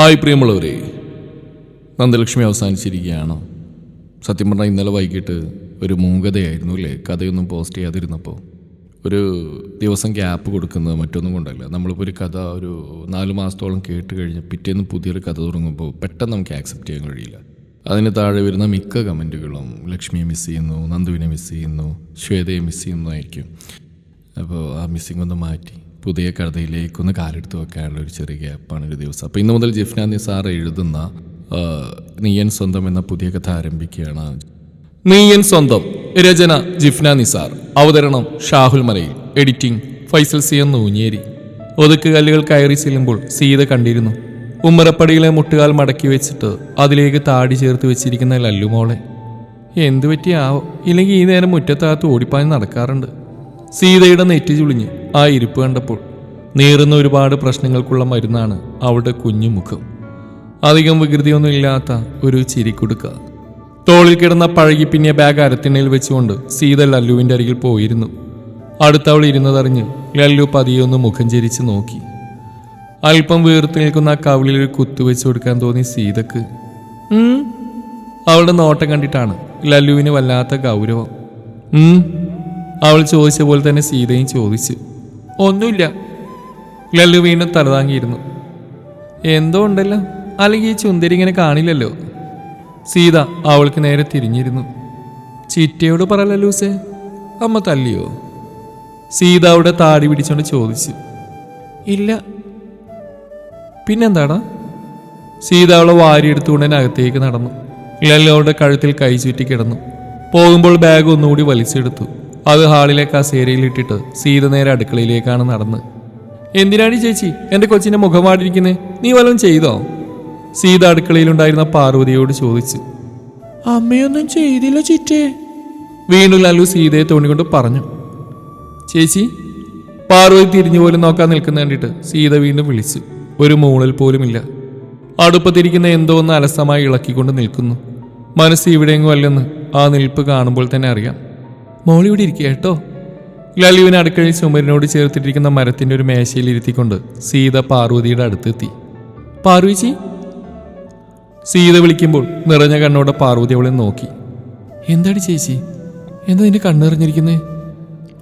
Hi പ്രിയമുള്ളവരെ നന്ദലക്ഷ്മി അവസാനിച്ചിരിക്കുകയാണ്. സത്യം പറഞ്ഞാൽ ഇന്നലെ വൈകിട്ട് ഒരു മൂകതയായിരുന്നു അല്ലേ? കഥയൊന്നും പോസ്റ്റ് ചെയ്യാതിരുന്നപ്പോൾ ഒരു ദിവസം ഗ്യാപ്പ് കൊടുക്കുന്നത് മറ്റൊന്നും കൊണ്ടല്ല. നമ്മളിപ്പോൾ ഒരു കഥ ഒരു നാല് മാസത്തോളം കേട്ട് കഴിഞ്ഞ് പിറ്റേന്ന് പുതിയൊരു കഥ തുടങ്ങുമ്പോൾ പെട്ടെന്ന് നമുക്ക് ആക്സെപ്റ്റ് ചെയ്യാൻ കഴിയില്ല. അതിന് താഴെ വരുന്ന മിക്ക കമന്റുകളും ലക്ഷ്മിയെ മിസ് ചെയ്യുന്നു നന്ദുവിനെ മിസ് ചെയ്യുന്നു ശ്വേതയെ മിസ് ചെയ്യുന്നു ആയിരിക്കും അപ്പോൾ ആ മിസ്സിംഗ് ഒന്ന് മാറ്റി. പുതിയ കഥയിലേക്കൊന്ന് കാലെടുത്ത് വെക്കാനുള്ള ഒരു ചെറിയ ഗ്യാപ്പാണ് ഒരു ദിവസം. അപ്പോൾ ഇന്ന് മുതൽ ജിഫ്ന നിസാർ എഴുതുന്ന നീയൻ സ്വന്തം എന്ന പുതിയ കഥ ആരംഭിക്കുകയാണ്. നീയൻ സ്വന്തം രചന ജിഫ്ന നിസാർ അവതരണം ഷാഹുൽ മലയിൽ. എഡിറ്റിംഗ് ഫൈസൽ സി എന്ന് നൂഞ്ഞേരി. ഒതുക്ക് കല്ലുകൾ കയറി ചെല്ലുമ്പോൾ സീത കണ്ടിരുന്നു. ഉമ്മറപ്പടിയിലെ മുട്ടുകാൽ മടക്കി വെച്ചിട്ട് അതിലേക്ക് താടി ചേർത്ത് വെച്ചിരിക്കുന്ന ലല്ലുമോളെ എന്തു പറ്റിയാവോ? ഇല്ലെങ്കിൽ ഈ നേരം മുറ്റത്താകത്ത് ഓടിപ്പാഞ്ഞ് നടക്കാറുണ്ട്. സീതയുടെ നെറ്റി ചുളിഞ്ഞ് ആ ഇരിപ്പ് കണ്ടപ്പോൾ നേറുന്ന ഒരുപാട് പ്രശ്നങ്ങൾക്കുള്ള മരുന്നാണ് അവളുടെ കുഞ്ഞുമുഖം അധികം വികൃതിയൊന്നും ഇല്ലാത്ത ഒരു ചിരിക്കുടുക്ക തോളിൽ കിടന്ന പഴകി പിന്നിയ ബാഗ് അരത്തിണ്ണയിൽ വെച്ചുകൊണ്ട് സീത ലല്ലുവിന്റെ അരികിൽ പോയിരുന്നു. അടുത്തവൾ ഇരുന്നതറിഞ്ഞ് ലല്ലു പതിയെ ഒന്ന് മുഖം ചിരിച്ച് നോക്കി. അല്പം വീർത്ത് നിൽക്കുന്ന ആ കവിളിൽ ഒരു കുത്തു വെച്ചു കൊടുക്കാൻ തോന്നി സീതക്ക്. അവളുടെ നോട്ടം കണ്ടിട്ടാണ് ലല്ലുവിന് വല്ലാത്ത ഗൗരവം. അവൾ ചോദിച്ച പോലെ തന്നെ സീതയും ചോദിച്ചു. ഒന്നുമില്ല. ലല്ലു വീണ്ടും തലതാങ്ങിയിരുന്നു. എന്തോ ഉണ്ടല്ലോ അല്ലെങ്കിൽ ഈ ചുന്ദരി ഇങ്ങനെ കാണില്ലല്ലോ? സീത അവൾക്ക് നേരെ തിരിഞ്ഞിരുന്നു. ചിറ്റയോട് പറ ലല്ലൂസേ അമ്മ തല്ലിയോ? സീത അവിടെ താടി പിടിച്ചോണ്ട് ചോദിച്ചു. ഇല്ല. പിന്നെന്താടാ? സീത അവളെ വാരിയെടുത്തുകൊണ്ട് അകത്തേക്ക് നടന്നു. ലല്ലു അവളുടെ കഴുത്തിൽ കൈ ചുറ്റി കിടന്നു. പോകുമ്പോൾ ബാഗ് ഒന്നുകൂടി വലിച്ചെടുത്തു. അത് ഹാളിലെ കസേരയിൽ ഇട്ടിട്ട് സീത നേരെ അടുക്കളയിലേക്കാണ് നടന്ന്. എന്തിനാണ് ചേച്ചി? എന്റെ കൊച്ചിന്റെ മുഖം വാടിയിരിക്കുന്നേ? നീ വല്ലതും ചെയ്തോ? സീത അടുക്കളയിലുണ്ടായിരുന്ന പാർവതിയോട് ചോദിച്ചു. അമ്മയൊന്നും ചെയ്തില്ല ചിറ്റേ. വീണ്ടും ലാലു സീതയെ തോണിക്കൊണ്ട് പറഞ്ഞു. ചേച്ചി പാർവതി തിരിഞ്ഞു പോലും നോക്കാൻ നിൽക്കുന്ന കണ്ടിട്ട് സീത വീണ്ടും വിളിച്ചു. ഒരു മൂളൽ പോലുമില്ല അടുപ്പത്തിരിക്കുന്ന എന്തോ ഒന്ന് അലസമായി ഇളക്കിക്കൊണ്ട് നിൽക്കുന്നു. മനസ്സ് ഇവിടെയെങ്ങും അല്ലെന്ന് ആ നിൽപ്പ് കാണുമ്പോൾ തന്നെ അറിയാം. മോൾ ഇവിടെ ഇരിക്കുക കേട്ടോ. ലലുവിനെ അടുക്കളയിൽ ചുമരിനോട് ചേർത്തിട്ടിരിക്കുന്ന മരത്തിന്റെ ഒരു മേശയിൽ ഇരുത്തിക്കൊണ്ട് സീത പാർവതിയുടെ അടുത്തെത്തി. പാർവതിച്ചി? സീത വിളിക്കുമ്പോൾ നിറഞ്ഞ കണ്ണോടെ പാർവതി അവളെ നോക്കി. എന്താടി ചേച്ചി? എന്താ നിന്റെ കണ്ണെറിഞ്ഞിരിക്കുന്നേ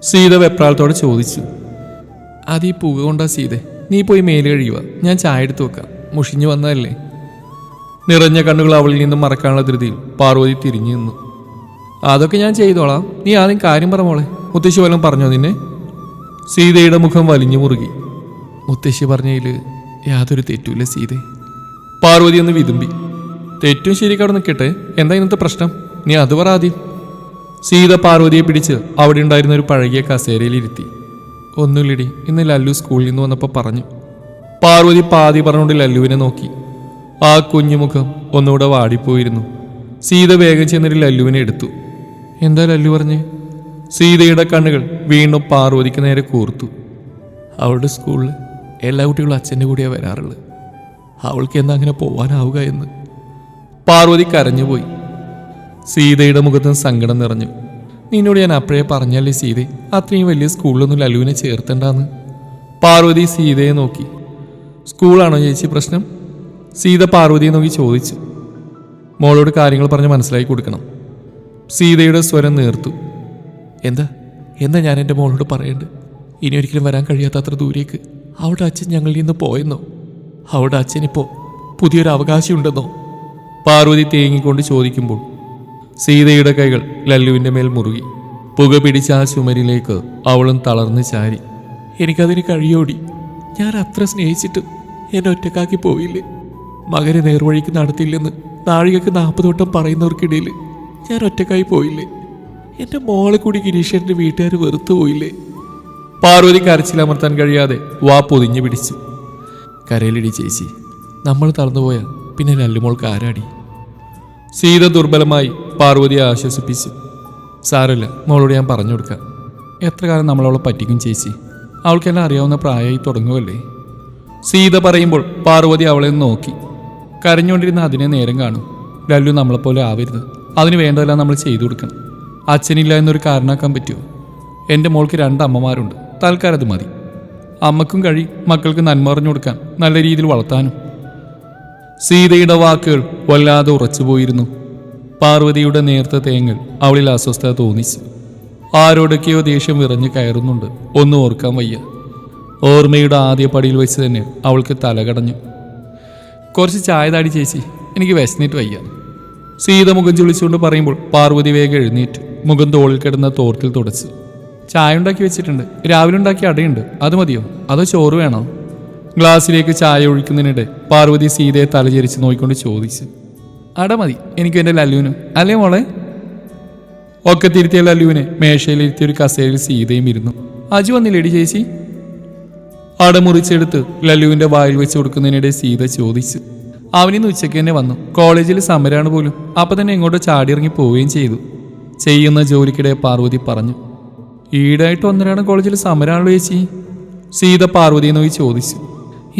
സീത വെപ്രാളത്തോടെ ചോദിച്ചു. അത് ഈ പുക കൊണ്ടാ സീതെ നീ പോയി മേൽ കഴിയുക ഞാൻ ചായ എടുത്തു വെക്കാം. മുഷിഞ്ഞു വന്നതല്ലേ? നിറഞ്ഞ കണ്ണുകൾ അവളിൽ നിന്നും മറക്കാനുള്ള ധൃതിയിൽ പാർവതി തിരിഞ്ഞു നിന്നു. അതൊക്കെ ഞാൻ ചെയ്തോളാം. നീ ആദ്യം കാര്യം പറ മോളെ. മുത്തശ്ശി വല്ലതും പറഞ്ഞോ നിന്നെ? സീതയുടെ മുഖം വലിഞ്ഞു മുറുകി. മുത്തശ്ശി പറഞ്ഞതിൽ യാതൊരു തെറ്റുമില്ല സീതെ. പാർവതി ഒന്ന് വിതുമ്പി. തെറ്റും ശരിക്കും അവിടെ നിൽക്കട്ടെ. എന്താ ഇന്നത്തെ പ്രശ്നം? നീ അത് പറ ആദ്യം. സീത പാർവതിയെ പിടിച്ച് അവിടെ ഉണ്ടായിരുന്ന ഒരു പഴകിയ കസേരയിൽ ഇരുത്തി. ഒന്നുമില്ലടി ഇന്ന് ലല്ലു സ്കൂളിൽ നിന്ന് വന്നപ്പോൾ പറഞ്ഞു. പാർവതി പാതി പറഞ്ഞുകൊണ്ട് ലല്ലുവിനെ നോക്കി. ആ കുഞ്ഞുമുഖം ഒന്നുകൂടെ വാടിപ്പോയിരുന്നു. സീത വേഗം ചെന്നൊരു ലല്ലുവിനെ എടുത്തു. എന്താ ലല്ലു പറഞ്ഞ്? സീതയുടെ കണ്ണുകൾ വീണ്ടും പാർവതിക്ക് നേരെ കൂർത്തു. അവളുടെ സ്കൂളിൽ എല്ലാ കുട്ടികളും അച്ഛന്റെ കൂടെയാണ് വരാറുള്ളത്. അവൾക്ക് എന്താ അങ്ങനെ പോവാനാവുക എന്ന്. പാർവതി കരഞ്ഞു പോയി. സീതയുടെ മുഖത്ത് സങ്കടം നിറഞ്ഞു. നിന്നോട് ഞാൻ അപ്പോഴേ പറഞ്ഞല്ലേ സീതെ അത്രയും വലിയ സ്കൂളിലൊന്നും ലലുവിനെ ചേർത്തണ്ടാന്ന്? പാർവതി സീതയെ നോക്കി. സ്കൂളാണോ ചേച്ചി പ്രശ്നം? സീത പാർവതിയെ നോക്കി ചോദിച്ചു. മോളോട് കാര്യങ്ങൾ പറഞ്ഞ് മനസ്സിലാക്കി കൊടുക്കണം. സീതയുടെ സ്വരം നേർത്തു. എന്താ? എന്താ ഞാൻ എന്റെ മോളോട് പറയേണ്ടത് ഇനി ഒരിക്കലും വരാൻ കഴിയാത്തത്ര ദൂരേക്ക്. അവിടെ അച്ഛൻ ഞങ്ങളിൽ നിന്ന് പോയെന്നോ? അവിടെ അച്ഛനിപ്പോൾ പുതിയൊരു അവകാശമുണ്ടെന്നോ പാർവതി തേങ്ങിക്കൊണ്ട് ചോദിക്കുമ്പോൾ സീതയുടെ കൈകൾ ലല്ലുവിന്റെ മേൽ മുറുകി. പുക പിടിച്ച ആ ചുമരിലേക്ക് അവളും തളർന്ന് ചാരി. എനിക്കതിന് കഴിയോടി. ഞാൻ അത്ര സ്നേഹിച്ചിട്ട് എന്നെ ഒറ്റക്കാക്കി പോയില്ലേ? മകനെ നേർവഴിക്ക് നടത്തില്ലെന്ന് നാഴികക്ക് നാൽപ്പത് വട്ടം പറയുന്നവർക്കിടയിൽ ഞാൻ ഒറ്റക്കായി പോയില്ലേ? എന്റെ മോളെ കൂടി ഗിരീഷന്റെ വീട്ടുകാർ വെറുത്തു പോയില്ലേ? പാർവതി കരച്ചിലമർത്താൻ കഴിയാതെ വാ പൊതിഞ്ഞു പിടിച്ചു. കരയിലിടി ചേച്ചി നമ്മൾ തളർന്നുപോയാൽ പിന്നെ ലല്ലുമോൾക്ക് ആരാടി? സീത ദുർബലമായി പാർവതിയെ ആശ്വസിപ്പിച്ചു. സാരമില്ല മോളോട് ഞാൻ പറഞ്ഞു കൊടുക്കാം. എത്ര കാലം നമ്മളവളെ പറ്റിക്കും ചേച്ചി? അവൾക്കെല്ലാം അറിയാവുന്ന പ്രായമായി തുടങ്ങുമല്ലേ സീത പറയുമ്പോൾ പാർവതി അവളെ നോക്കി. കരഞ്ഞുകൊണ്ടിരുന്ന അതിനെ നേരം കാണും. ലല്ലു നമ്മളെപ്പോലെ ആവരുത്. അതിന് വേണ്ടതെല്ലാം നമ്മൾ ചെയ്തു കൊടുക്കണം. അച്ഛനില്ല എന്നൊരു കാരണമാക്കാൻ പറ്റുമോ? എന്റെ മോൾക്ക് രണ്ട് അമ്മമാരുണ്ട്. തൽക്കാലം അത് മതി. അമ്മക്കും കഴി മക്കൾക്ക് നന്മ പറഞ്ഞു കൊടുക്കാൻ നല്ല രീതിയിൽ വളർത്താനും. സീതയുടെ വാക്കുകൾ വല്ലാതെ ഉറച്ചുപോയിരുന്നു പാർവതിയുടെ നേർത്ത തേങ്ങൾ അവളിൽ അസ്വസ്ഥത തോന്നിച്ചു. ആരോടൊക്കെയോ ദേഷ്യം വിറഞ്ഞു കയറുന്നുണ്ട്. ഒന്നും ഓർക്കാൻ വയ്യ. ഓർമ്മയുടെ ആദ്യ പടിയിൽ വെച്ച് തന്നെ അവൾക്ക് തലകടഞ്ഞു. കുറച്ച് ചായ താടി ചേച്ചി എനിക്ക് വിശന്നിട്ട് വയ്യ. സീത മുഖം ചുളിച്ചുകൊണ്ട് പറയുമ്പോൾ പാർവതി വേഗം എഴുന്നേറ്റ് മുഖം തോളിൽ കിടന്ന തോർത്തിൽ തുടച്ച്. ചായ ഉണ്ടാക്കി വെച്ചിട്ടുണ്ട്. രാവിലെ ഉണ്ടാക്കിയ അടയുണ്ട്. അത് മതിയോ? അതോ ചോറ് വേണോ? ഗ്ലാസ്സിലേക്ക് ചായ ഒഴിക്കുന്നതിനിടെ പാർവതി സീതയെ തലചരിച്ച് നോക്കിക്കൊണ്ട് ചോദിച്ചു. അട മതി. എനിക്ക് എന്റെ ലല്ലുവിനും. അല്ലേ മോളെ? ഒക്കെ തിരുത്തിയ ലല്ലുവിനെ മേശയിലിരുത്തിയ ഒരു കസേരയിൽ സീതയും ഇരുന്നു. അജു വന്നില്ലേടി ചേച്ചി? അട മുറിച്ചെടുത്ത് ലല്ലുവിന്റെ വായിൽ വെച്ച് കൊടുക്കുന്നതിനിടെ സീത ചോദിച്ചു. അവനിന്ന് ഉച്ചയ്ക്ക് തന്നെ വന്നു. കോളേജിൽ സമരമാണ് പോലും. അപ്പൊ തന്നെ ഇങ്ങോട്ട് ചാടിയിറങ്ങി പോവുകയും ചെയ്തു. ചെയ്യുന്ന ജോലിക്കിടെ പാർവതി പറഞ്ഞു ഈടായിട്ട് ഒന്നരാണ് കോളേജിൽ സമരമാണല്ലോ ചേച്ചി. സീത പാർവതിയെ നോക്കി ചോദിച്ചു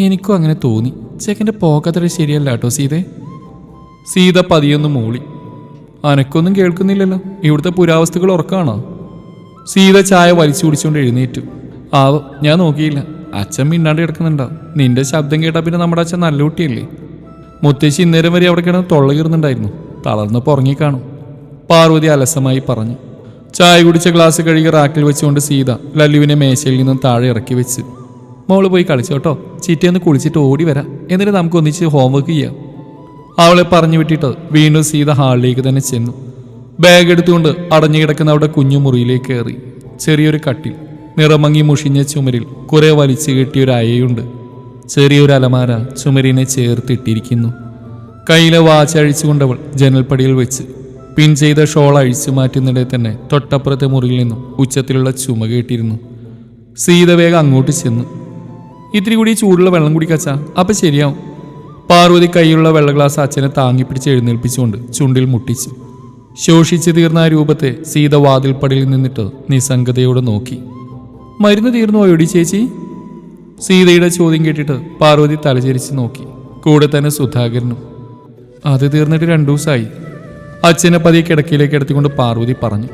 എനിക്കും അങ്ങനെ തോന്നി. ചെക്കന്റെ പോക്കത്ര ശരിയല്ല കേട്ടോ സീതേ? സീത പതിയൊന്ന് മൂളി അനക്കൊന്നും കേൾക്കുന്നില്ലല്ലോ. ഇവിടുത്തെ പുരാവസ്തുക്കൾ ഉറക്കാണോ? സീത ചായ വലിച്ചു കുടിച്ചുകൊണ്ട് എഴുന്നേറ്റു. ആവോ ഞാൻ നോക്കിയില്ല. അച്ഛൻ മിണ്ടാണ്ട് കിടക്കുന്നുണ്ടാവും നിന്റെ ശബ്ദം കേട്ടാ പിന്നെ നമ്മുടെ അച്ഛൻ നല്ല കുട്ടിയല്ലേ? മുത്തശ്ശി ഇന്നേരം വരെ അവിടെ കിടന്ന് തൊള്ള കീറുന്നുണ്ടായിരുന്നു. തളർന്ന് ഉറങ്ങി കാണും. പാർവതി അലസമായി പറഞ്ഞു. ചായ കുടിച്ച ഗ്ലാസ് കഴുകി റാക്കിൽ വെച്ചുകൊണ്ട് സീത ലല്ലുവിനെ മേശയിൽ നിന്നും താഴെ ഇറക്കി വെച്ച്. മോൾ പോയി കളിച്ചു കേട്ടോ ചീറ്റയൊന്ന് കുളിച്ചിട്ട് ഓടി വരാം. എന്നിട്ട് നമുക്ക് ഒന്നിച്ച് ഹോംവർക്ക് ചെയ്യാം. അവളെ പറഞ്ഞു വിട്ടിട്ട് വീണ്ടും സീത ഹാളിലേക്ക് തന്നെ ചെന്നു. ബാഗ് എടുത്തുകൊണ്ട് അടഞ്ഞു കിടക്കുന്ന അവിടെ കുഞ്ഞു മുറിയിലേക്ക് കയറി. ചെറിയൊരു കട്ടിൽ നിറമങ്ങി മുഷിഞ്ഞ ചുമരിൽ കുറെ വലിച്ചു കെട്ടിയൊരു അയയുണ്ട്. ചെറിയൊരു അലമാര ചുമരിനെ ചേർത്തിട്ടിരിക്കുന്നു. കയ്യിലെ വാച്ച് അഴിച്ചുകൊണ്ടവൾ ജനൽപ്പടിയിൽ വെച്ച് പിൻ ചെയ്ത ഷോൾ അഴിച്ചു മാറ്റുന്നിടെ തന്നെ തൊട്ടപ്പുറത്തെ മുറിയിൽ നിന്നും ഉച്ചത്തിലുള്ള ചുമ കേട്ടിരുന്നു. സീത വേഗം അങ്ങോട്ട് ചെന്നു. ഇത്തിരി കൂടി ചൂടുള്ള വെള്ളം കുടിക്കച്ചാ അപ്പൊ ശരിയാവും. പാർവതി കൈയിലുള്ള വെള്ള ഗ്ലാസ് അച്ഛനെ താങ്ങിപ്പിടിച്ച് എഴുന്നേൽപ്പിച്ചുകൊണ്ട് ചുണ്ടിൽ മുട്ടിച്ചു. ശോഷിച്ചു തീർന്ന രൂപത്തെ സീത വാതിൽപ്പടിയിൽ നിന്നിട്ട് നിസ്സംഗതയോടെ നോക്കി. മരുന്ന് തീർന്നു ഓടി ചേച്ചി? സീതയുടെ ചോദ്യം കേട്ടിട്ട് പാർവതി തലചരിച്ച് നോക്കി. കൂടെ തന്നെ സുധാകരനും. അത് തീർന്നിട്ട് രണ്ടു ദിവസമായി അച്ഛനെ പതിയെ കിടക്കയിലേക്ക് എടുത്തുകൊണ്ട് പാർവതി പറഞ്ഞു.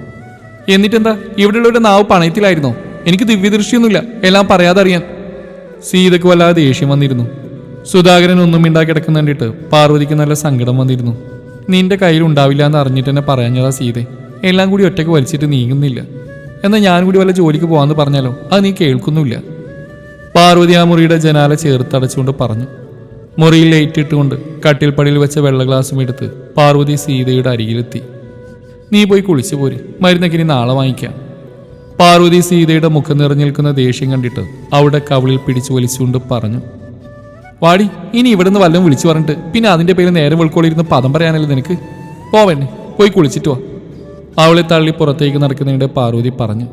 എന്നിട്ടെന്താ? ഇവിടെയുള്ളവരുടെ നാവ് പണയത്തിലായിരുന്നോ? എനിക്ക് ദിവ്യദൃഷ്ടിയൊന്നുമില്ല. എല്ലാം പറയാതെ അറിയാൻ സീതയ്ക്ക് വല്ലാതെ ദേഷ്യം വന്നിരുന്നു. സുധാകരൻ ഒന്നും മിണ്ടാ കിടക്കുന്ന കണ്ടിട്ട് പാർവതിക്ക് നല്ല സങ്കടം വന്നിരുന്നു. നിന്റെ കയ്യിൽ ഉണ്ടാവില്ല എന്ന് അറിഞ്ഞിട്ട് തന്നെ പറയാഞ്ഞതാ സീതെ. എല്ലാം കൂടി ഒറ്റയ്ക്ക് വലിച്ചിട്ട് നീങ്ങുന്നില്ല. എന്നാൽ ഞാൻ കൂടി വല്ല ജോലിക്ക് പോകാമെന്ന് പറഞ്ഞാലോ? അത് നീ കേൾക്കുന്നുമില്ല. പാർവതി ആ മുറിയുടെ ജനാല ചേർത്തടച്ചുകൊണ്ട് പറഞ്ഞു. മുറിയിൽ ലൈറ്റ് ഇട്ടുകൊണ്ട് കട്ടിൽപ്പടിയിൽ വെച്ച വെള്ള ഗ്ലാസും എടുത്ത് പാർവതി സീതയുടെ അരികിലെത്തി. നീ പോയി കുളിച്ചു പോര്. മരുന്നൊക്കെ ഇനി നാളെ വാങ്ങിക്കാം. പാർവതി സീതയുടെ മുഖം നിറഞ്ഞു നിൽക്കുന്ന ദേഷ്യം കണ്ടിട്ട് അവിടെ കവിളിൽ പിടിച്ചു വലിച്ചുകൊണ്ട് പറഞ്ഞു. വാടി ഇനി ഇവിടെ നിന്ന് വല്ലതും വിളിച്ചു പറഞ്ഞിട്ട് പിന്നെ അതിന്റെ പേര് നേരെ വെളുക്കോളിരുന്ന് പദം പറയാനല്ലേ നിനക്ക്? പോവന്നെ പോയി കുളിച്ചിട്ട് വാ. അവളെ തള്ളി പുറത്തേക്ക് നടക്കുന്നതിന്റെ പാർവതി പറഞ്ഞു.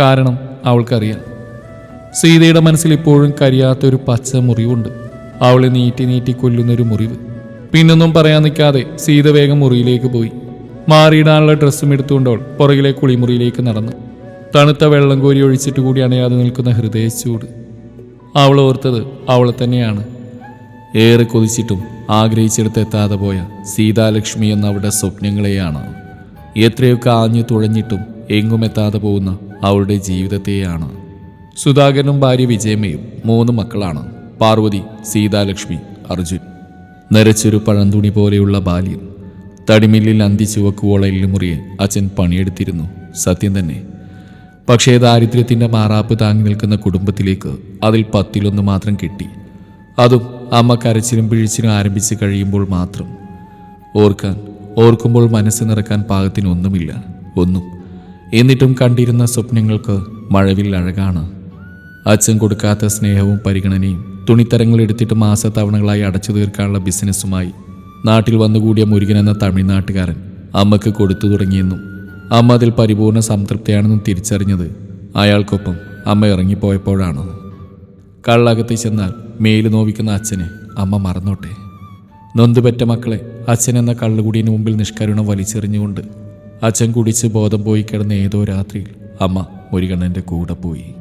കാരണം അവൾക്കറിയാം. സീതയുടെ മനസ്സിൽ ഇപ്പോഴും കരിയാത്തൊരു പച്ച മുറിവുണ്ട്. അവളെ നീട്ടി നീട്ടി കൊല്ലുന്നൊരു മുറിവ്. പിന്നൊന്നും പറയാൻ നിൽക്കാതെ സീത വേഗം മുറിയിലേക്ക് പോയി. മാറിയിടാനുള്ള ഡ്രസ്സും എടുത്തുകൊണ്ട് അവൾ പുറകിലെ കുളിമുറിയിലേക്ക് നടന്നു. തണുത്ത വെള്ളം കോരി ഒഴിച്ചിട്ട് കൂടി അണയാതെ നിൽക്കുന്ന ഹൃദയച്ചൂട് അവൾ ഓർത്തത് അവളെ തന്നെയാണ്. ഏറെ കൊതിച്ചിട്ടും ആഗ്രഹിച്ചിടത്ത് എത്താതെ പോയ സീതാലക്ഷ്മി എന്ന അവളുടെ സ്വപ്നങ്ങളെയാണ്. എത്രയൊക്കെ ആഞ്ഞു തുഴഞ്ഞിട്ടും എങ്ങും എത്താതെ പോകുന്ന അവളുടെ ജീവിതത്തെയാണ്. സുധാകരനും ഭാര്യ വിജയമ്മയും മൂന്ന് മക്കളാണ്. പാർവതി സീതാലക്ഷ്മി അർജുൻ. നരച്ചൊരു പഴന്തുണി പോലെയുള്ള ബാല്യം. തടിമില്ലിൽ അന്തി ചുവക്കുവോള എല്ലുമുറിയെ അച്ഛൻ പണിയെടുത്തിരുന്നു. സത്യം തന്നെ. പക്ഷേ ദാരിദ്ര്യത്തിന്റെ മാറാപ്പ് താങ്ങി നിൽക്കുന്ന കുടുംബത്തിലേക്ക് അതിൽ പത്തിലൊന്ന് മാത്രം കിട്ടി. അതും അമ്മ കരച്ചിലും പിഴിച്ചിലും ആരംഭിച്ച് കഴിയുമ്പോൾ മാത്രം. ഓർക്കാൻ ഓർക്കുമ്പോൾ മനസ്സ് നിറക്കാൻ പാകത്തിനൊന്നുമില്ല ഒന്നും. എന്നിട്ടും കണ്ടിരുന്ന സ്വപ്നങ്ങൾക്ക് മഴവിൽ അഴകാണ്. അച്ഛൻ കൊടുക്കാത്ത സ്നേഹവും പരിഗണനയും തുണിത്തരങ്ങൾ എടുത്തിട്ട് മാസത്തവണകളായി അടച്ചു തീർക്കാനുള്ള ബിസിനസ്സുമായി നാട്ടിൽ വന്നുകൂടിയ മുരുകൻ എന്ന തമിഴ്നാട്ടുകാരൻ അമ്മയ്ക്ക് കൊടുത്തു തുടങ്ങിയെന്നും അമ്മ അതിൽ പരിപൂർണ സംതൃപ്തിയാണെന്നും തിരിച്ചറിഞ്ഞത് അയാൾക്കൊപ്പം അമ്മ ഇറങ്ങിപ്പോയപ്പോഴാണ്. കള്ളകത്ത് ചെന്നാൽ മേൽ നോവിക്കുന്ന അച്ഛനെ അമ്മ മറന്നോട്ടെ. നൊന്തുപെറ്റ മക്കളെ അച്ഛൻ എന്ന കള്ളുകുടിയിന് മുമ്പിൽ നിഷ്കരുണം വലിച്ചെറിഞ്ഞുകൊണ്ട് അച്ഛൻ കുടിച്ച് ബോധം പോയി കിടന്ന ഏതോ രാത്രിയിൽ അമ്മ മുരുകണ്ണന്റെ കൂടെ പോയി.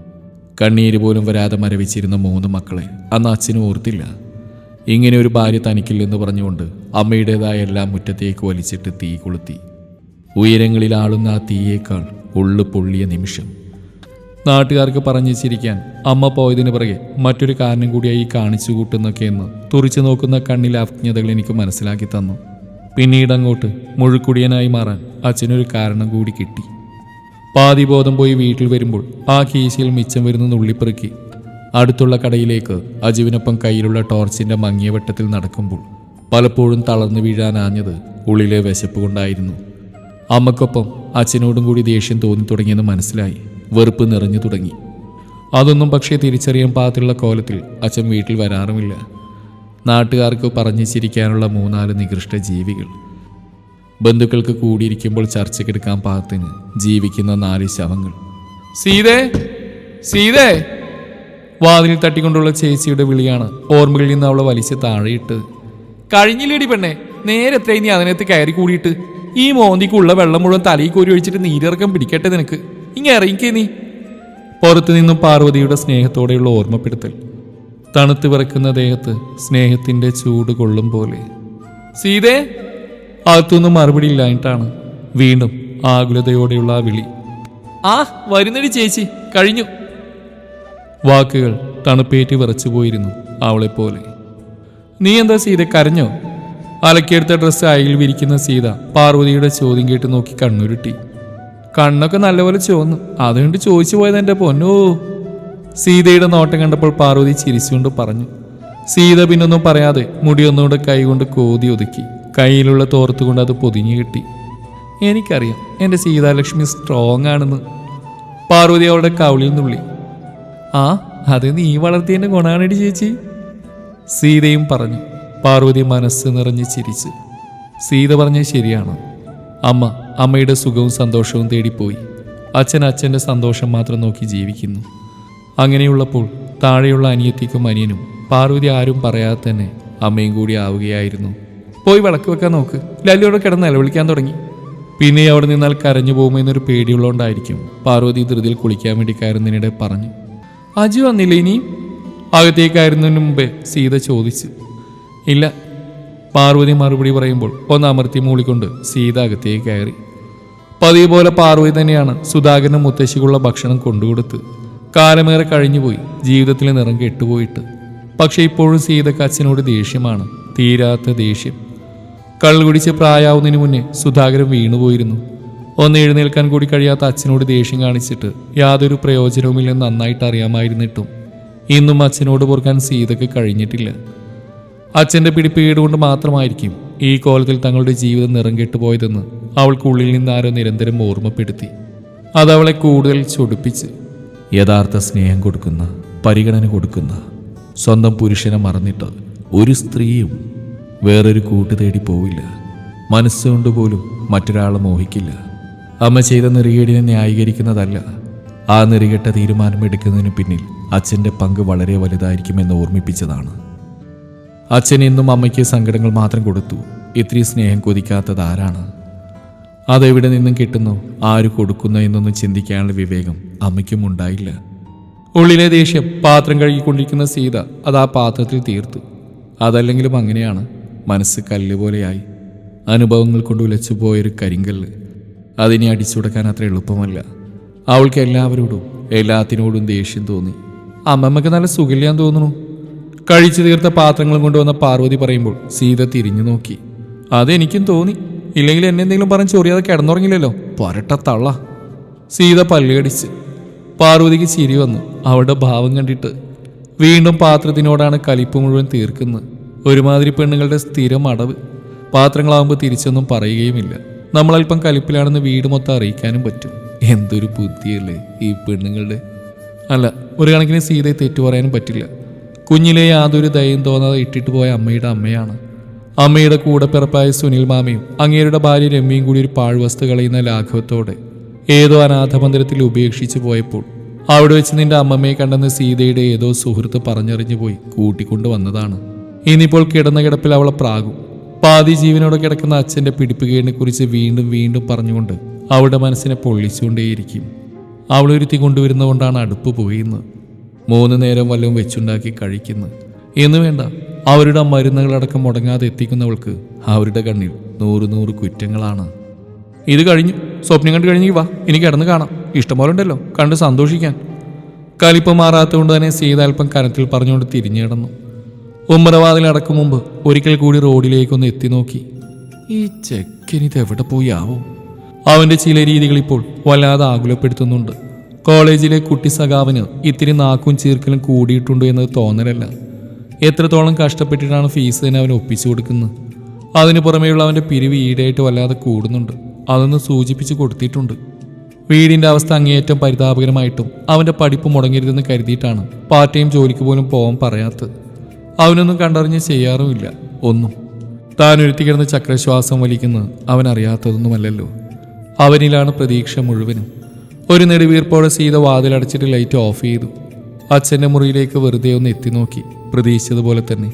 കണ്ണീര് പോലും വരാതെ മരവിച്ചിരുന്ന മൂന്ന് മക്കളെ അന്ന് അച്ഛനും ഓർത്തില്ല. ഇങ്ങനെ ഒരു ഭാര്യ തനിക്കില്ലെന്ന് പറഞ്ഞുകൊണ്ട് അമ്മയുടേതായ എല്ലാം മുറ്റത്തേക്ക് വലിച്ചിട്ട് തീ കൊളുത്തി. ഉയരങ്ങളിൽ ആളുന്ന ആ തീയേക്കാൾ ഉള്ളു പൊള്ളിയ നിമിഷം. നാട്ടുകാർക്ക് പറഞ്ഞു ചിരിക്കാൻ അമ്മ പോയതിന് പിറകെ മറ്റൊരു കാരണം കൂടിയായി കാണിച്ചു കൂട്ടുന്നൊക്കെയെന്ന് തുറിച്ചു നോക്കുന്ന കണ്ണിലെ അജ്ഞതകൾ എനിക്ക് മനസ്സിലാക്കി തന്നു. പിന്നീട് അങ്ങോട്ട് മുഴുക്കുടിയനായി മാറാൻ അച്ഛനൊരു കാരണം കൂടി കിട്ടി. പാതിബോധം പോയി വീട്ടിൽ വരുമ്പോൾ ആ കീശയിൽ മിച്ചം വരുന്ന നുള്ളിപ്പെറുക്കി അടുത്തുള്ള കടയിലേക്ക് അജുവിനൊപ്പം കയ്യിലുള്ള ടോർച്ചിന്റെ മങ്ങിയ വെട്ടത്തിൽ നടക്കുമ്പോൾ പലപ്പോഴും തളർന്നു വീഴാനാഞ്ഞത് ഉള്ളിലെ വിശപ്പ് കൊണ്ടായിരുന്നു. അമ്മക്കൊപ്പം അച്ഛനോടും കൂടി ദേഷ്യം തോന്നി തുടങ്ങിയെന്ന് മനസ്സിലായി. വെറുപ്പ് നിറഞ്ഞു തുടങ്ങി. അതൊന്നും പക്ഷേ തിരിച്ചറിയാൻ പാകത്തിലുള്ള കോലത്തിൽ അച്ഛൻ വീട്ടിൽ വരാറുമില്ല. നാട്ടുകാർക്ക് പറഞ്ഞു ചിരിക്കാനുള്ള മൂന്നാൽ നികൃഷ്ട ജീവികൾ. ബന്ധുക്കൾക്ക് കൂടിയിരിക്കുമ്പോൾ ചർച്ചയ്ക്കെടുക്കാൻ പാകത്തിന് ജീവിക്കുന്ന നാല് ശവങ്ങൾ. സീതേ സീതേ. വാതിലിൽ തട്ടിക്കൊണ്ടുള്ള ചേച്ചിയുടെ വിളിയാണ്. ഓർമ്മകളിൽ നിന്ന് അവളെ വലിച്ച് താഴെയിട്ട്. കഴിഞ്ഞില്ലേടി പെണ്ണെ നേരത്തെ നീ അതിനകത്ത് കയറി കൂടിയിട്ട്. ഈ മോന്തിക്കുള്ള വെള്ളം മുഴുവൻ തലയിൽ കോരി ഒഴിച്ചിട്ട് നീരിറക്കം പിടിക്കട്ടെ നിനക്ക്. ഇങ്ങനെ ഇറങ്ങിക്കേ നീ. പുറത്തു നിന്നും പാർവതിയുടെ സ്നേഹത്തോടെയുള്ള ഓർമ്മപ്പെടുത്തൽ. തണുത്ത് വിറക്കുന്ന ദേഹത്ത് സ്നേഹത്തിന്റെ ചൂട് കൊള്ളും പോലെ. സീതേ അകത്തുനിന്നും മറുപടി ഇല്ലായിട്ടാണ് വീണ്ടും ആകുലതയോടെയുള്ള ആ വിളി. ആ വരുന്നടി ചേച്ചി. കഴിഞ്ഞു. വാക്കുകൾ തണുപ്പേറ്റി വിറച്ചു പോയിരുന്നു അവളെ പോലെ നീ എന്താ സീത കരഞ്ഞോ? അലക്കിയെടുത്ത ഡ്രസ്സ് അയിൽ വിരിക്കുന്ന സീത പാർവതിയുടെ ചോദ്യം കേട്ട് നോക്കി കണ്ണുരുട്ടി. കണ്ണൊക്കെ നല്ലപോലെ ചോന്നു അതുകൊണ്ട് ചോദിച്ചു പോയത് എന്റെ പൊന്നോ. സീതയുടെ നോട്ടം കണ്ടപ്പോൾ പാർവതി ചിരിച്ചുകൊണ്ട് പറഞ്ഞു. സീത പിന്നൊന്നും പറയാതെ മുടിയൊന്നുകൂടെ കൈകൊണ്ട് കോതി ഒതുക്കി. കയ്യിലുള്ള തോർത്തുകൊണ്ട് അത് പൊതിഞ്ഞു കിട്ടി. എനിക്കറിയാം എന്റെ സീതാലക്ഷ്മി സ്ട്രോങ് ആണെന്ന് പാർവതി അവളുടെ കൗളിൽ നുള്ളി. ആ അത് നീ വളർത്തിയതിന്റെ ഗുണാണടി ചേച്ചി. സീതയും പറഞ്ഞു. പാർവതി മനസ്സ് നിറഞ്ഞ് ചിരിച്ച്. സീത പറഞ്ഞത് ശരിയാണ്. അമ്മ അമ്മയുടെ സുഖവും സന്തോഷവും തേടിപ്പോയി. അച്ഛൻ അച്ഛന്റെ സന്തോഷം മാത്രം നോക്കി ജീവിക്കുന്നു. അങ്ങനെയുള്ളപ്പോൾ താഴെയുള്ള അനിയത്തിക്കും അനിയനും പാർവതി ആരും പറയാതെ തന്നെ അമ്മയും കൂടി ആവുകയായിരുന്നു. പോയി വിളക്ക് വെക്കാൻ നോക്ക്. ലാലിയോടെ കിടന്ന് നിലവിളിക്കാൻ തുടങ്ങി. പിന്നെ അവിടെ നിന്നാൽ കരഞ്ഞു പോകുമെന്നൊരു പേടിയുള്ളതുകൊണ്ടായിരിക്കും പാർവതി ധൃതിയിൽ കുളിക്കാൻ വേണ്ടി കയറുന്നതിനിടെ പറഞ്ഞു. അജു വന്നില്ല ഇനിയും അകത്തേക്കായിരുന്നതിന് മുമ്പേ സീത ചോദിച്ചു. ഇല്ല. പാർവതി മറുപടി പറയുമ്പോൾ ഒന്ന് അമർത്തി മൂളിക്കൊണ്ട് സീത അകത്തേക്ക് കയറി. പതിവ് പോലെ പാർവതി തന്നെയാണ് സുധാകരനും മുത്തശ്ശിക്കുള്ള ഭക്ഷണം കൊണ്ടുകൊടുത്ത്. കാലമേറെ കഴിഞ്ഞുപോയി ജീവിതത്തിലെ നിറം കെട്ടുപോയിട്ട്. പക്ഷേ ഇപ്പോഴും സീതക്ക് അച്ഛനോട് ദേഷ്യമാണ്. തീരാത്ത ദേഷ്യം. കള്ളു കുടിച്ച് പ്രായാവുന്നതിന് മുന്നേ സുധാകരൻ വീണുപോയിരുന്നു. ഒന്ന് എഴുന്നേൽക്കാൻ കൂടി കഴിയാത്ത അച്ഛനോട് ദേഷ്യം കാണിച്ചിട്ട് യാതൊരു പ്രയോജനവുമില്ലെന്ന് നന്നായിട്ട് അറിയാമായിരുന്നിട്ടും. ഇന്നും അച്ഛനോട് പൊറുക്കാൻ സീതയ്ക്ക് കഴിഞ്ഞിട്ടില്ല. അച്ഛന്റെ പിടിപ്പീട് കൊണ്ട് മാത്രമായിരിക്കും ഈ കോലത്തിൽ തങ്ങളുടെ ജീവിതം നിറം പോയതെന്ന് അവൾക്കുള്ളിൽ നിന്ന് ആരോ നിരന്തരം ഓർമ്മപ്പെടുത്തി. അതവളെ കൂടുതൽ ചൊടിപ്പിച്ച്. യഥാർത്ഥ സ്നേഹം കൊടുക്കുന്ന പരിഗണന കൊടുക്കുന്ന സ്വന്തം പുരുഷനെ മറന്നിട്ട് ഒരു സ്ത്രീയും വേറൊരു കൂട്ട് തേടി പോവില്ല. മനസ്സുകൊണ്ട് പോലും മറ്റൊരാളെ മോഹിക്കില്ല. അമ്മ ചെയ്ത നെറികേടിനെ ന്യായീകരിക്കുന്നതല്ല. ആ നെറികെട്ട തീരുമാനം എടുക്കുന്നതിന് പിന്നിൽ അച്ഛന്റെ പങ്ക് വളരെ വലുതായിരിക്കുമെന്ന് ഓർമ്മിപ്പിച്ചതാണ്. അച്ഛൻ എന്നും അമ്മയ്ക്ക് സങ്കടങ്ങൾ മാത്രം കൊടുത്തു. ഇത്രയും സ്നേഹം കൊതിക്കാത്തത് ആരാണ്? അതെവിടെ നിന്നും കിട്ടുന്നു? ആര് കൊടുക്കുന്നു എന്നൊന്നും ചിന്തിക്കാനുള്ള വിവേകം അമ്മയ്ക്കും ഉണ്ടായില്ല. ഉള്ളിലെ ദേഷ്യം പാത്രം കഴുകിക്കൊണ്ടിരിക്കുന്ന സീത അത് ആ പാത്രത്തിൽ തീർത്തു. അതല്ലെങ്കിലും അങ്ങനെയാണ്. മനസ്സ് കല്ല് പോലെയായി. അനുഭവങ്ങൾ കൊണ്ട് ഉലച്ചു പോയൊരു കരിങ്കല്ല്. അതിനെ അടിച്ചുടക്കാൻ അത്ര എളുപ്പമല്ല. അവൾക്ക് എല്ലാവരോടും എല്ലാത്തിനോടും ദേഷ്യം തോന്നി. അമ്മമ്മക്ക് നല്ല സുഖില്ലാൻ തോന്നുന്നു. കഴിച്ചു തീർത്ത പാത്രങ്ങളും കൊണ്ടുവന്ന പാർവതി പറയുമ്പോൾ സീത തിരിഞ്ഞു നോക്കി. അതെനിക്കും തോന്നി. ഇല്ലെങ്കിൽ എന്നെ എന്തെങ്കിലും പറഞ്ഞ് ചൊറിയാതെ കിടന്നുറങ്ങില്ലല്ലോ. പൊരട്ട തള്ള. സീത പല്ലുകടിച്ച് പാർവതിക്ക് ചിരി വന്നു. അവളുടെ ഭാവം കണ്ടിട്ട്. വീണ്ടും പാത്രത്തിനോടാണ് കലിപ്പ് മുഴുവൻ തീർക്കുന്നത്. ഒരുമാതിരി പെണ്ണുങ്ങളുടെ സ്ഥിരം അടവ്. പാത്രങ്ങളാവുമ്പോൾ തിരിച്ചൊന്നും പറയുകയുമില്ല. നമ്മളല്പം കലിപ്പിലാണെന്ന് വീട് മൊത്തം അറിയിക്കാനും പറ്റും. എന്തൊരു ബുദ്ധിയല്ലേ ഈ പെണ്ണുങ്ങളുടെ. അല്ല ഒരു കണക്കിന് സീതയെ തെറ്റു പറയാനും പറ്റില്ല. കുഞ്ഞിലെ യാതൊരു ദയം തോന്നാതെ ഇട്ടിട്ട് പോയ അമ്മയുടെ അമ്മയാണ്. അമ്മയുടെ കൂടെ പിറപ്പായ സുനിൽ മാമയും അങ്ങേരുടെ ഭാര്യ രമ്യയും കൂടി ഒരു പാഴ്വസ്തു കളയുന്ന ലാഘവത്തോടെ ഏതോ അനാഥമന്ദിരത്തിൽ ഉപേക്ഷിച്ചു പോയപ്പോൾ അവിടെ വെച്ച് നിന്റെ അമ്മമ്മയെ കണ്ടെന്ന് സീതയുടെ ഏതോ സുഹൃത്ത് പറഞ്ഞറിഞ്ഞു പോയി കൂട്ടിക്കൊണ്ടു വന്നതാണ് ഇനിയിപ്പോൾ കിടന്ന കിടപ്പിൽ അവളെ പ്രാകും. പാതി ജീവനോടെ കിടക്കുന്ന അച്ഛന്റെ പിടിപ്പുകേടിനെ കുറിച്ച് വീണ്ടും വീണ്ടും പറഞ്ഞുകൊണ്ട് അവളുടെ മനസ്സിനെ പൊള്ളിച്ചുകൊണ്ടേയിരിക്കും. അവളൊരുത്തി കൊണ്ടുവരുന്നതുകൊണ്ടാണ് അടുപ്പ് പോയിന്ന്. മൂന്ന് നേരം വല്ലതും വെച്ചുണ്ടാക്കി കഴിക്കുന്നു. എന്ന് വേണ്ട അവരുടെ മരുന്നുകളടക്കം മുടങ്ങാതെ എത്തിക്കുന്നവൾക്ക് അവരുടെ കണ്ണിൽ നൂറ് നൂറ് കുറ്റങ്ങളാണ്. ഇത് കഴിഞ്ഞു. സ്വപ്നം കണ്ട് കഴിഞ്ഞു വാ. ഇനി കിടന്ന് കാണാം. ഇഷ്ടംപോലെ ഉണ്ടല്ലോ. കണ്ട് സന്തോഷിക്കാൻ. കലിപ്പ് മാറാത്തതുകൊണ്ട് തന്നെ സീത അല്പം കനത്തിൽ പറഞ്ഞുകൊണ്ട് തിരിഞ്ഞു കിടന്നു. ഉമ്മറവാതിൽ അടക്കും മുമ്പ് ഒരിക്കൽ കൂടി റോഡിലേക്കൊന്ന് എത്തി നോക്കി. ഈ ചെക്കനിത് എവിടെ പോയി ആവോ? അവന്റെ ചില രീതികൾ ഇപ്പോൾ വല്ലാതെ ആകുലപ്പെടുത്തുന്നുണ്ട്. കോളേജിലെ കുട്ടി സഖാവിന് ഇത്തിരി നാക്കും ചീർക്കലും കൂടിയിട്ടുണ്ടോ എന്നത് തോന്നലല്ല. എത്രത്തോളം കഷ്ടപ്പെട്ടിട്ടാണ് ഫീസ് തന്നെ അവൻ ഒപ്പിച്ചു കൊടുക്കുന്നത്? അതിനു പുറമേയുള്ള അവന്റെ പിരിവ് ഈടായിട്ട് വല്ലാതെ കൂടുന്നുണ്ട്. അതൊന്ന് സൂചിപ്പിച്ച് കൊടുത്തിട്ടുണ്ട്. വീടിന്റെ അവസ്ഥ അങ്ങേയറ്റം പരിതാപകരമായിട്ടും അവന്റെ പഠിപ്പ് മുടങ്ങരുതെന്ന് കരുതിയിട്ടാണ് പാർട്ട് ടൈം ജോലിക്ക് പോലും പോകാൻ പറയാത്തത്. അവനൊന്നും കണ്ടറിഞ്ഞ് ചെയ്യാറുമില്ല. ഒന്നും. താൻ ഉരുത്തിക്കിടന്ന് ചക്രശ്വാസം വലിക്കുന്നത് അവൻ അറിയാത്തതൊന്നുമല്ലല്ലോ. അവനിലാണ് പ്രതീക്ഷ മുഴുവനും. ഒരു നെടുവീർപ്പോടെ സീത വാതിലടച്ചിട്ട് ലൈറ്റ് ഓഫ് ചെയ്തു. അച്ഛന്റെ മുറിയിലേക്ക് വെറുതെ ഒന്ന് എത്തി നോക്കി. പ്രതീക്ഷിച്ചതുപോലെ തന്നെ.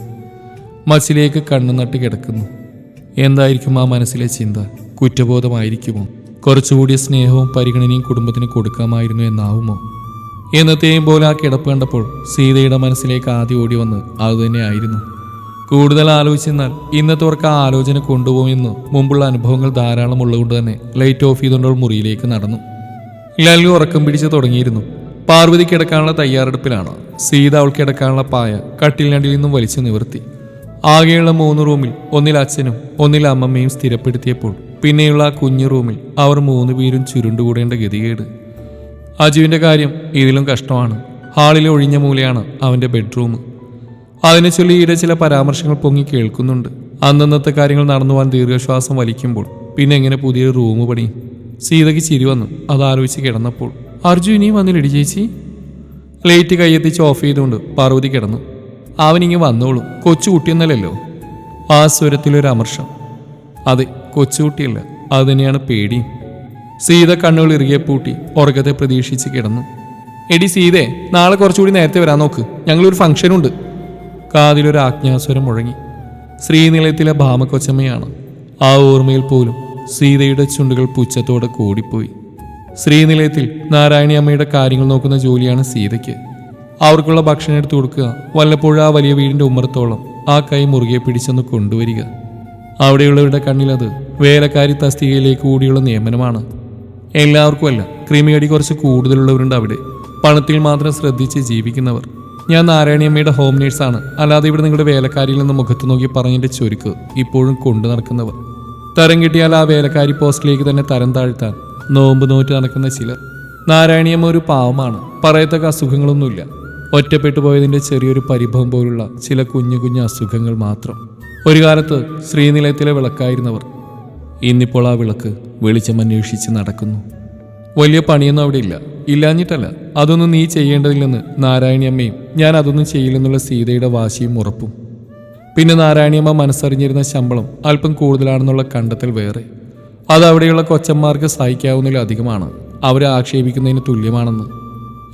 മച്ചിലേക്ക് കണ്ണു നട്ട് കിടക്കുന്നു. എന്തായിരിക്കും ആ മനസ്സിലെ ചിന്ത? കുറ്റബോധമായിരിക്കുമോ? കുറച്ചുകൂടി സ്നേഹവും പരിഗണനയും കുടുംബത്തിന് കൊടുക്കാമായിരുന്നു എന്നാവുമോ? എന്നത്തെയും പോലെ ആ കിടപ്പ് കണ്ടപ്പോൾ സീതയുടെ മനസ്സിലേക്ക് ആദ്യം ഓടി വന്ന് അതുതന്നെയായിരുന്നു കൂടുതൽ ആലോചിച്ചെന്നാൽ ഇന്നത്തെ അവർക്ക് ആ ആലോചന കൊണ്ടുപോകുമെന്ന് മുമ്പുള്ള അനുഭവങ്ങൾ ധാരാളം ഉള്ളതുകൊണ്ട് തന്നെ ലൈറ്റ് ഓഫ് ചെയ്തുകൊണ്ട് മുറിയിലേക്ക് നടന്നു. ലല്ലു ഉറക്കം പിടിച്ച് തുടങ്ങിയിരുന്നു. പാർവതി കിടക്കാനുള്ള തയ്യാറെടുപ്പിലാണ്. സീത അവൾ കിടക്കാനുള്ള പായ കട്ടിലിനടിയിൽ നിന്നും വലിച്ചു നിവർത്തി. ആകെയുള്ള മൂന്ന് റൂമിൽ ഒന്നിൽ അച്ഛനും ഒന്നിൽ അമ്മമ്മയും സ്ഥിരപ്പെടുത്തിയപ്പോൾ പിന്നെയുള്ള ആ കുഞ്ഞു റൂമിൽ അവർ മൂന്ന് പേരും ചുരുണ്ടുകൂടേണ്ട ഗതികേട്. അജുവിന്റെ കാര്യം ഇതിലും കഷ്ടമാണ്. ഹാളിൽ ഒഴിഞ്ഞ മൂലയാണ് അവന്റെ ബെഡ്റൂം. അതിനെ ചൊല്ലി ഈടെ ചില പരാമർശങ്ങൾ പൊങ്ങി കേൾക്കുന്നുണ്ട്. അന്നന്നത്തെ കാര്യങ്ങൾ നടന്നു പോകാൻ ദീർഘശ്വാസം വലിക്കുമ്പോൾ പിന്നെ എങ്ങനെ പുതിയൊരു റൂം പണിയും സീതയ്ക്ക് ചിരി വന്നു. അതാലോചിച്ച് കിടന്നപ്പോൾ. അർജു ഇനിയും വന്നില്ലടി ചേച്ചി ലൈറ്റ് കൈയെത്തിച്ച് ഓഫ് ചെയ്തുകൊണ്ട് പാർവതി കിടന്നു. അവനിങ്ങി വന്നോളൂ. കൊച്ചുകുട്ടിയെന്നല്ലല്ലോ ആ സ്വരത്തിലൊരു അമർഷം അതെ കൊച്ചുകുട്ടിയല്ല അത് തന്നെയാണ് പേടിയും. സീത കണ്ണുകൾ ഇറുകിയെ പൂട്ടി ഉറക്കത്തെ പ്രതീക്ഷിച്ച് കിടന്നു. എടി സീതേ നാളെ കുറച്ചുകൂടി നേരത്തെ വരാൻ നോക്ക്. ഞങ്ങളൊരു ഫംഗ്ഷനുണ്ട്. കാതിലൊരു ആജ്ഞാസ്വരം മുഴങ്ങി. ശ്രീനിലയത്തിലെ ഭാമക്കൊച്ചമ്മയാണ്. ആ ഓർമ്മയിൽ പോലും സീതയുടെ ചുണ്ടുകൾ പുച്ഛത്തോടെ കൂടിപ്പോയി. ശ്രീനിലയത്തിൽ നാരായണി അമ്മയുടെ കാര്യങ്ങൾ നോക്കുന്ന ജോലിയാണ് സീതയ്ക്ക്. അവർക്കുള്ള ഭക്ഷണം എടുത്തു കൊടുക്കുക വല്ലപ്പോഴും ആ വലിയ വീടിന്റെ ഉമ്മറത്തോളം ആ കൈ മുറുകെ പിടിച്ചൊന്ന് കൊണ്ടുവരിക. അവിടെയുള്ളവരുടെ കണ്ണിലത് വേലക്കാരി തസ്തികയിലേക്ക് കൂടിയുള്ള നിയമനമാണ്. എല്ലാവർക്കും അല്ല ക്രിമിയടി കുറച്ച് കൂടുതലുള്ളവരുണ്ട് അവിടെ. പണത്തിൽ മാത്രം ശ്രദ്ധിച്ച് ജീവിക്കുന്നവർ. ഞാൻ നാരായണിയമ്മയുടെ ഹോം നേഴ്സാണ് അല്ലാതെ ഇവിടെ നിങ്ങളുടെ വേലക്കാരിയിൽ നിന്ന് മുഖത്ത് നോക്കി പറഞ്ഞതിന്റെ ചുരുക്ക് ഇപ്പോഴും കൊണ്ടു നടക്കുന്നവർ. തരം കിട്ടിയാൽ ആ വേലക്കാരി പോസ്റ്റിലേക്ക് തന്നെ തരം താഴ്ത്താൻ നോമ്പ് നോറ്റ് നടക്കുന്ന ചിലർ. നാരായണിയമ്മ ഒരു പാവമാണ്. പറയത്തക്ക അസുഖങ്ങളൊന്നുമില്ല. ഒറ്റപ്പെട്ടു പോയതിന്റെ ചെറിയൊരു പരിഭവം പോലുള്ള ചില കുഞ്ഞു കുഞ്ഞു അസുഖങ്ങൾ മാത്രം. ഒരു കാലത്ത് ശ്രീനിലയത്തിലെ വിളക്കായിരുന്നവർ. ഇന്നിപ്പോൾ ആ വിളക്ക് വെളിച്ചം അന്വേഷിച്ച് നടക്കുന്നു. വലിയ പണിയൊന്നും അവിടെ ഇല്ല. ഇല്ലാഞ്ഞിട്ടല്ല. അതൊന്നും നീ ചെയ്യേണ്ടതില്ലെന്ന് നാരായണിയമ്മയും ഞാൻ അതൊന്നും ചെയ്യില്ലെന്നുള്ള സീതയുടെ വാശിയും ഉറപ്പും. പിന്നെ നാരായണിയമ്മ മനസ്സറിഞ്ഞിരുന്ന ശമ്പളം അല്പം കൂടുതലാണെന്നുള്ള കണ്ടെത്തൽ വേറെ. അത് അവിടെയുള്ള കൊച്ചന്മാർക്ക് സഹിക്കാവുന്നതിലധികമാണ് അവരെ ആക്ഷേപിക്കുന്നതിന് തുല്യമാണെന്ന്.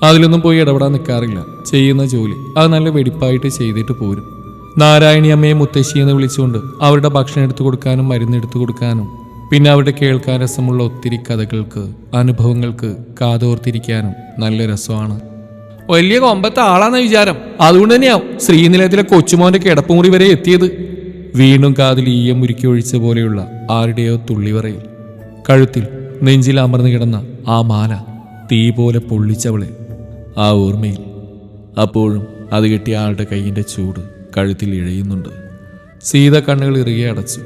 അതിലൊന്നും പോയി ഇടപെടാൻ നിൽക്കാറില്ല ചെയ്യുന്ന ജോലി. അത് നല്ല വെടിപ്പായിട്ട് ചെയ്തിട്ട് പോരും. നാരായണിയമ്മയെ മുത്തശ്ശിയെന്ന് വിളിച്ചുകൊണ്ട് അവരുടെ ഭക്ഷണം എടുത്തു കൊടുക്കാനും മരുന്ന് എടുത്തു കൊടുക്കാനും പിന്നെ അവിടെ കേൾക്കാൻ രസമുള്ള ഒത്തിരി കഥകൾക്ക് അനുഭവങ്ങൾക്ക് കാതോർത്തിരിക്കാനും നല്ല രസമാണ്. വലിയ കൊമ്പത്തെ ആളാന്ന വിചാരം. അതുകൊണ്ട് തന്നെയാവും ശ്രീനിലയത്തിലെ കൊച്ചുമോന്റെ കിടപ്പുമുറി വരെ എത്തിയത്. വീണ്ടും കാതിൽ ഈയം മുരുക്കി ഒഴിച്ച പോലെയുള്ള ആരുടെയോ തുള്ളിവറയിൽ. കഴുത്തിൽ നെഞ്ചിൽ അമർന്നു കിടന്ന ആ മാല തീ പോലെ പൊള്ളിച്ചവളെ ആ ഓർമ്മയിൽ. അപ്പോഴും അത് കിട്ടിയ ആളുടെ കൈയിന്റെ ചൂട് കഴുത്തിൽ ഇഴയുന്നുണ്ട്. സീത കണ്ണുകൾ ഇറുകെ അടച്ചു.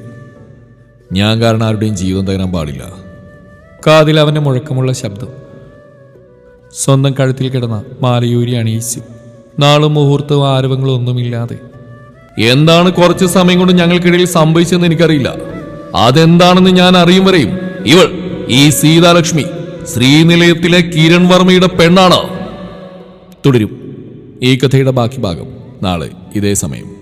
ഞാൻ കാരണം ആരുടെയും ജീവിതം തകരാൻ പാടില്ല. കാതിൽ അവന്റെ മുഴക്കമുള്ള ശബ്ദം. സ്വന്തം കഴുത്തിൽ കിടന്ന മാലയൂരി അണിയിച്ചു. നാളും മുഹൂർത്തവും ആരവങ്ങളും ഒന്നുമില്ലാതെ. എന്താണ് കുറച്ച് സമയം കൊണ്ട് ഞങ്ങൾക്കിടയിൽ സംഭവിച്ചതെന്ന് എനിക്കറിയില്ല. അതെന്താണെന്ന് ഞാൻ അറിയും വരെയും ഇവൾ ഈ സീതാലക്ഷ്മി ശ്രീനിലയത്തിലെ കിരൺ വർമ്മയുടെ പെണ്ണാണ്. തുടരും. ഈ കഥയുടെ ബാക്കി ഭാഗം നാളെ ഇതേ സമയം.